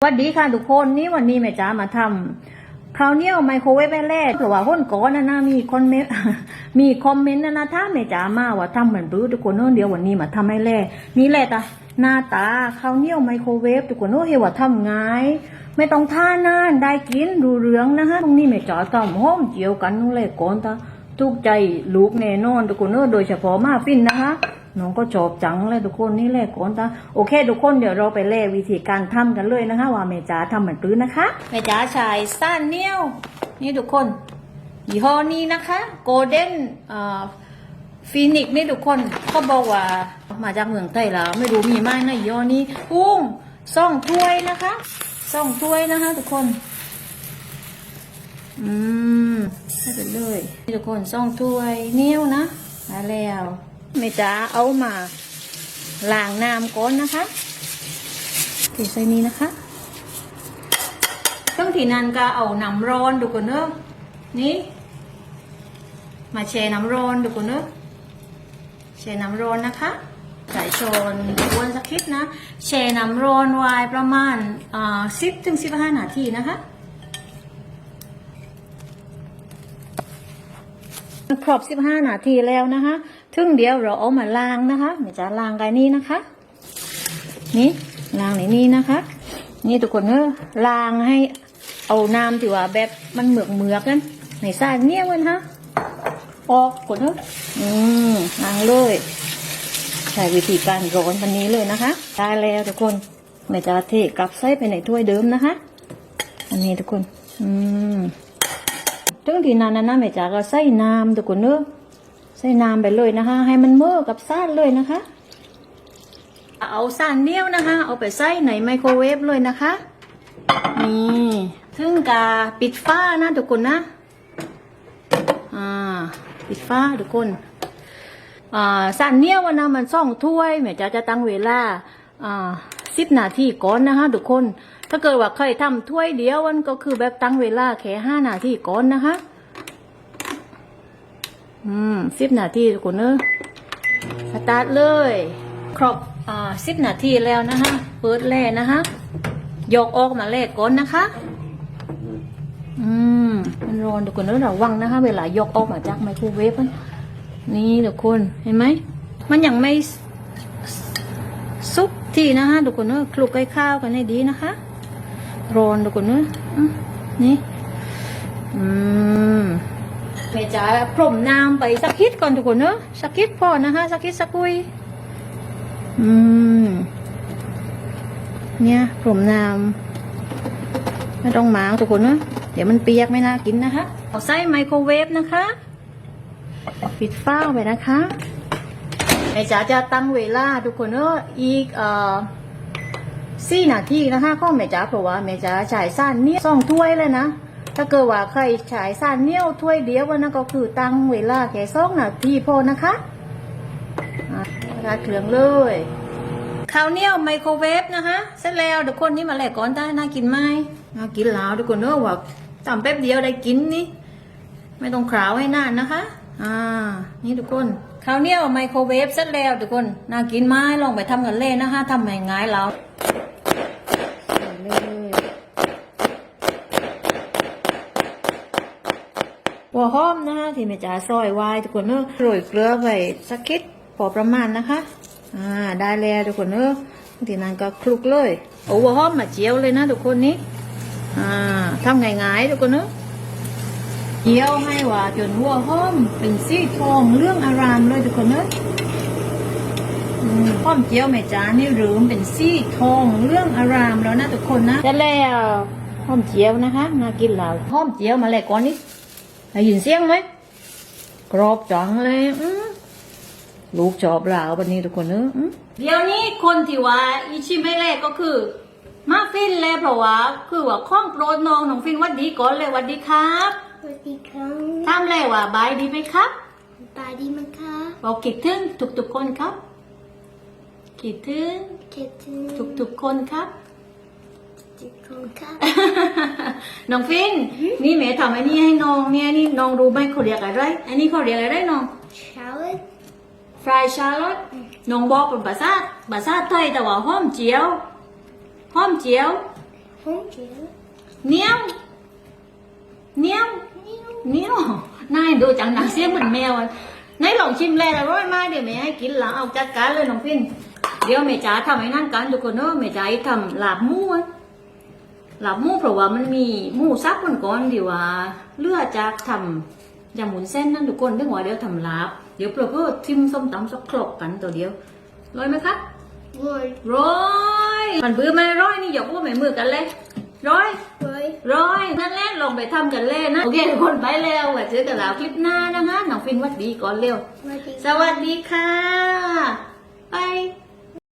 สวัสดีค่ะทุกคนนี่วันนี้แม่จ๋ามาทำคราวเหนี้ยวไมโครเวฟแรกเพราะว่าคนก่อนนะนะมีคอมเมนมีคอมเมนต์นะนะถ้าแม่จ๋ามาว่าทำเหมือนรื้อทุกคนเนอะเดี๋ยววันนี้มาทำให้แรกนี่แหละตาหน้าตาคราวเหนี้ยวไมโครเวฟทุกคนเนอะเหว่าทำง่ายไม่ต้องท่านานได้กินดูเรื่องนะฮะตรงนี้แม่จ๋าทำห้อมเจียวกันนู่นเลยก่อนตาทุกใจลูกแน่นอนทุกคนเนอะโดยเฉพาะมาฟินนะคะ น้องก็จบจังเลยทุกคนนี่แหละก่อนตาโอเค ทุกคนเดี๋ยวเราไปเล่วิธีการทำกันเลยนะคะ ว่าแม่จ๋าทำเหมือนปื้นนะคะแม่จ๋าชายสั้นเนี่ยวนี่ทุกคนยี่ห้อนี้นะคะโกลเด้นฟีนิกนี่ทุกคนเขาบอกว่ามาจากเมืองไทยแล้ว ไม่รู้มีไหมนะยี่ห้อนี้กุ้งซ่องถ้วยนะคะซ่องถ้วยนะคะ ทุกคน อืมให้ไปเลยทุกคนซ่องถ้วยนิ้วนะมาแล้ว แม่จ๋าเอามาล้างน้ำก่อนนะคะถือใส่นี้นะคะต้องทีนั้นก็เอาน้ำร้อนดูก่อนเนอะนี่ มาแช่น้ำร้อนดูก่อนเนอะแช่น้ำร้อนนะคะใส่ช้อนกวนสักคิดนะแช่น้ำร้อนไว้ประมาณอ่าสิบถึงสิบห้านาทีนะคะครบ15 นาทีแล้วนะคะ ถึงเดี๋ยวเราเอามาล้างนะคะเดี๋ยวจะล้างกันนี่นะคะ นี่ล้างในนี้นะคะ นี่ทุกคนเนอะล้างให้เอาน้ำที่ว่าแบบมันเหมือกเหมือกกันในซ่านเนี่ยมันฮะออกกดเนอะอืมล้างเลยใช้วิธีการร้อนวันนี้เลยนะคะ ได้แล้วทุกคนไม่จะเทกลับใส่ไปในถ้วยเดิมนะคะ อันนี้ทุกคน อืมถึงที่นั้นนะนแม่จ๋าก็ใส่น้ำทุกคนเนอะ ส่น้ำไปเลยนะคะ ให้มันเมื่อกับซ่านเลยนะคะ เอาซ่านเนี้ยวนะคะ เอาไปใส่ในไมโครเวฟเลยนะคะ นี่ถึงกาปิดฝ้านะทุกคนนะอ่าปิดฝ้าทุกคนอ่าซ่านเนี้ยววันนะมันซ่องถ้วยแม่จ๋าจะตั้งเวลาอ่าสิบนาทีก่อนนะคะทุกคน ถ้าเกิดว่าใครทำถ้วยเดียวมันก็คือแบบตั้งเวลาแค่ห้านาทีก่อนนะคะ อืมสิบนาทีทุกคนเนอะสตาร์ทเลย ครบอ่าสิบนาทีแล้วนะคะเปิดแล่นะคะยกออกมาแล่ก่อนนะคะ อืมมันร้อนทุกคนเนอะระวังนะคะ เวลายกออกมาจากไมโครเวฟนี่ทุกคนเห็นไหมมันยังไม่ซุกที่นะคะทุกคนเนอะคลุกไก่ข้าวกันให้ดีนะคะร้อนทุกคนเนอะอืมนี่ อืม ม่จ๋าพรมน้ำไปสักคิดก่อนทุกคนเนอะสักคิดพอนะคะสักคิดสักคุยอืม เนี่ยพรมน้ำไม่ต้องหมางทุกคนเนอะเดี๋ยวมันเปียกไม่น่ากินนะคะเอาใส่ไมโครเวฟนะคะ ปิดฝ้าไปนะคะแม่จ๋าจะตั้งเวลาทุกคนเนอะอีกเอ่อสี่นาทีนะคะข้อแม่จ๋าเพราะว่าแม่จ๋าจ่ายสั้นเนี่ยสองถ้วยเลยนะ ถ้าเกิดว่าใครฉายสานเนี่ยวถ้วยเดียววันนั้นก็คือตั้งเวลาแค่สองนาทีพอนะคะอะราดเครื่องเลยข้าวเหนียวไมโครเวฟนะคะเสร็จแล้วทุกคนนี่มาแหลกก่อนได้น่ากินไหมน่ากินแล้วทุกคนเนอะว่าทำแป๊บเดียวได้กินนี่ไม่ต้องขราวให้นานนะคะ อ่า นี่ทุกคนข้าวเหนียวไมโครเวฟเสร็จแล้วทุกคนน่ากินไหมลองไปทำกันเล่นนะคะทำง่ายๆแล้วใส่เลย หัวหอมนะคะที่แม่จ๋าซอยไว้ทุกคนเนอะโรยเกลือไว้สักคิดพอประมาณนะคะอ่าได้แล้วทุกคนเนอะทีนั้นก็คลุกเลยเอาหัวหอมมาเจียวเลยนะทุกคนนี้อ่าทำง่ายๆทุกคนเนอะเจียวให้ว่าจนหัวหอมเป็นสีทองเรื่องอารามเลยทุกคนเนอะอืมหอมเจียวแม่จ๋านี่เหลืองเป็นสีทองเรื่องอารามแล้วนะทุกคนนะจะแล้วหอมเจียวนะคะน่ากินแล้วหอมเจียวมาเลยก่อนนี้ ได้ยินเสียงไหมกรอบจังเลยอืมลูกชอบเราวันนี้ทุกคนเนอะอืมเดี๋ยวนี้คนที่ว่าอีชิไม่แรกก็คือ มาฟินเลยเพราะว่าคือว่าข้องโปรดน้องน้องฟินหวัดดีก่อนเลยหวัดดีครับสวัสดีครับทำเลยว่าบายดีไหมครับตาดีไหมคะบอกคิดถึงทุกๆคนครับคิดถึงคิดถึงทุกๆคนครับ ทุกคนครับน้องฟิน นี่แม่ทำไอ้นี่ให้น้องเนี่ยนี่น้องรู้ไหมเขาเรียกอะไรอันนี้เขาเรียกอะไรน้องชาลตฟรายชาร์ลอตน้องบอกเป็นภาษาภาษาไทยแต่ว่าหอมเจียวหอมเจียว Hon gör. เหนียวเหนียวเหนียวนายดูจังหนังเสียงเหมือนแมวอะนายลองชิมแล้วอร่อยมากเดี๋ยวแม่ให้กินหลังเอาจัดการเลยน้องพินเดี๋ยวแม่จ๋าทำให้นั่นกันทุกคนเนอะแม่จ๋าให้ทำลาบหมูอะ ลาบหมูเพราะว่ามันมีหมูซับมันก่อนที่ว่าเลือดจากทำยำหมุนเส้นนั่นทุกคนเรื่องว่าเดี๋ยวทำลาบเดี๋ยวเพื่อเพื่อทิมส้มตำสักครกกันตัวเดียวร้อยไหมครับ Roy. ร้อยมันเบื่อไหมร้อยนี่อย่าพูดไม่มือกันเลยร้อย Roy. ร้อยนั่นแหละลองไปทำกันเลยนะโอเคทุกคนไปแล้วไว้เจอกันแล้วคลิปหน้านะคะน้องฟินหวัดดีก่อนเร็ว Ready. สวัสดีค่ะไป